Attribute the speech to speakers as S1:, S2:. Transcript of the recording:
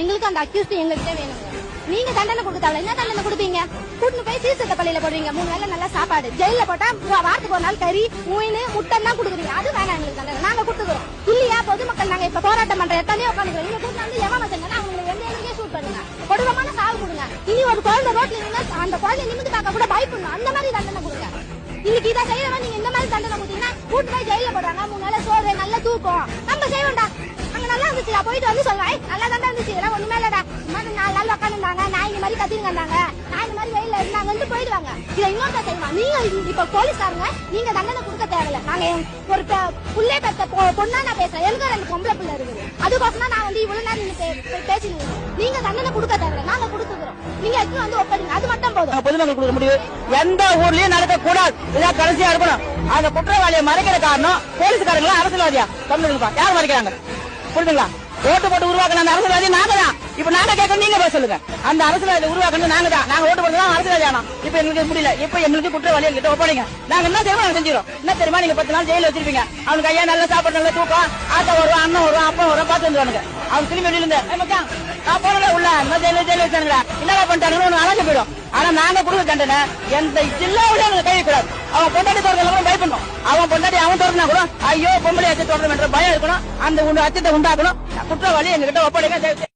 S1: எங்களுக்கு அந்த அக்யூஸ்ட் எங்ககிட்ட வேணுங்க நீங்க தண்டனை கொடுத்தால என்ன தண்டனை கொடுப்பீங்க? கூட்டுனு போய் சீசத்த பள்ளியில போடுவீங்க மூணு வேளை நல்லா சாப்பாடு. ஜெயில போட்டா வாரத்துக்கு ஒரு நாள் கறி மீன் முட்டை தான் கொடுக்குறீங்க. அது வேணாம் எங்களுக்கு தண்டனை. நாங்க கொடுத்துக்கிறோம். இல்லையா பொதுமக்கள் நாங்க இப்ப போராட்டம் பண்ற எத்தனையோ உட்காந்துக்கிறோம் நீங்க கூட்டு வந்து எவன் வச்சிருந்தா அவங்களை எந்த எங்கேயே ஷூட் பண்ணுங்க. கொடூரமான சாவு கொடுங்க. இனி ஒரு குழந்தை ரோட்ல நின்னா அந்த குழந்தை நிமிந்து பார்க்க கூட பயப்படணும். அந்த மாதிரி தண்டனை கொடுங்க. இன்னைக்கு இதை செய்யறவன் நீங்க இந்த மாதிரி தண்டனை கொடுத்தீங்கன்னா கூட்டு போய் ஜெயில போடுறாங்க. மூணு நாள் சோறு நல்ல தூக்கம். நம்ம செய்வோம்டா. அங்க நல்லா இருந்துச்சு போயிட்டு வந்து சொல்லுவேன் நல்லா தான் இருந்துச்சு இதெல்லாம் ஒண்ணுமே இல்லடா. மாதிரி நாலு நாள் உட்காந்துருந்தாங்க நான் இந்த மாதிரி கத்தின்னு இருந்தாங்க நான் இந்த மாதிரி வெயில இருந்தாங்கன்னு போயிடுவாங்க. இதை இன்னொருத்த செய்வான் நீங்க இப்ப போலீஸ்காரங்க நீங்க தண்டனை கொடுக்க தேவையில்ல. நாங்க ஒரு பெ- புள்ளே பெத்த பொ- பொண்ணா நான் பேசுறேன். எனக்கு ரெண்டு பொம்பளை பிள்ளை இருக்குது. அதுக்கோசம் நான் வந்து இவ்வளவு நேரம் நின்னு பே- நீங்க தண்டனை கொடுக்க தேவையில்ல. நாங்க கொடுத்துக்கிறோம். நீங்க எடுத்து வந்து ஒப்படைங்க அது மட்டும் போதும்.
S2: பொதுமக்கள் கொடுக்க முடியும். எந்த ஊர்லயும் நடக்க கூடாது இதான் கடைசியா இருக்கணும். அந்த குற்றவாளியை மறைக்கிற காரணம் போலீஸ்காரங்களா அரசியல்வாதியா? தமிழ்ப்பா யார் மறைக்கிறாங்க? புரியுதுங்களா ஓட்டு போட்டு உருவாக்குன அந்த அரசியல்வாதி நாங்க தான். இப்ப நாங்க கேட்க நீங்க பேச சொல்லுங்க. அந்த அரசியல்வாதி உருவாக்கணும் நாங்க தான். நாங்க ஓட்டு போட்டு தான் அரசியல்வாதி ஆனோம் இப்ப எங்களுக்கு முடியல. இப்ப எங்களுக்கு குற்றவாளி எங்கிட்ட ஒப்படைங்க. நாங்க என்ன செய்வோம் நாங்க செஞ்சிடும் என்ன தெரியுமா நீங்க பத்து நாள் ஜெயில வச்சிருப்பீங்க? அவனுக்கு ஐயா நல்ல சாப்பாடு நல்ல தூக்கம். ஆத்தா வருவான் அண்ணன் வருவான் அப்பா வரும் பார்த்து வந்துருவானுங்க. அவன் திரும்பி வெளியில இருந்து நான் போனல உள்ள. இந்த ஜெயில ஜெயில வச்சானுங்களா? என்னடா பண்ணிட்டாங்கன்னு ஒண்ணு போயிடும். ஆனா நாங்க கொடுக்க கண்டன எந்த ஜில்லாவில எங்களுக்கு கை கூடாது அவன் பொண்டாட்டி தொடர்ந்து கூட பயப்படணும். அவன் பொண்டாட்டி அவன் தொடர்ந்தா கூட ஐயோ பொம்பளை அச்சை தொடரும் என்ற பயம் இருக்கணும். அந்த உண்டு அச்சத்தை உண்டாக்கணும். குற்றவாளி எங்ககிட்ட ஒப்படைக்க